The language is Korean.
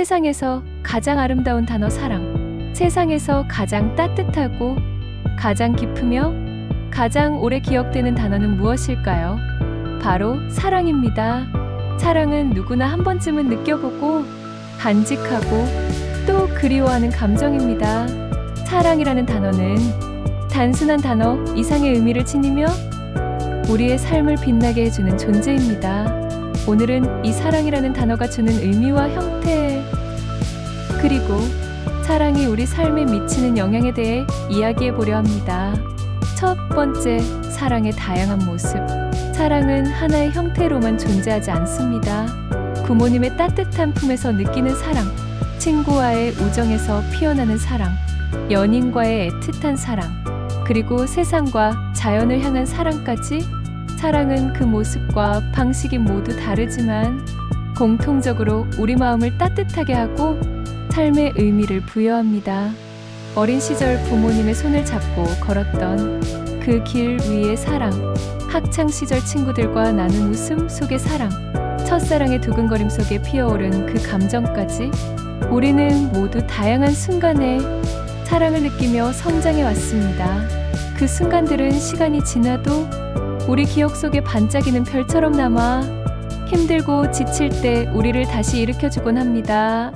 세상에서 가장 아름다운 단어 사랑. 세상에서 가장 따뜻하고 가장 깊으며 가장 오래 기억되는 단어는 무엇일까요? 바로 사랑입니다. 사랑은 누구나 한 번쯤은 느껴보고 간직하고 또 그리워하는 감정입니다. 사랑이라는 단어는 단순한 단어 이상의 의미를 지니며 우리의 삶을 빛나게 해주는 존재입니다. 오늘은 이 사랑이라는 단어가 주는 의미와 형태, 그리고 사랑이 우리 삶에 미치는 영향에 대해 이야기해 보려 합니다. 첫 번째, 사랑의 다양한 모습. 사랑은 하나의 형태로만 존재하지 않습니다. 부모님의 따뜻한 품에서 느끼는 사랑, 친구와의 우정에서 피어나는 사랑, 연인과의 애틋한 사랑, 그리고 세상과 자연을 향한 사랑까지 사랑은 그 모습과 방식이 모두 다르지만 공통적으로 우리 마음을 따뜻하게 하고 삶의 의미를 부여합니다. 어린 시절 부모님의 손을 잡고 걸었던 그 길 위의 사랑, 학창 시절 친구들과 나눈 웃음 속의 사랑, 첫사랑의 두근거림 속에 피어오른 그 감정까지 우리는 모두 다양한 순간에 사랑을 느끼며 성장해 왔습니다. 그 순간들은 시간이 지나도 우리 기억 속에 반짝이는 별처럼 남아 힘들고 지칠 때 우리를 다시 일으켜주곤 합니다.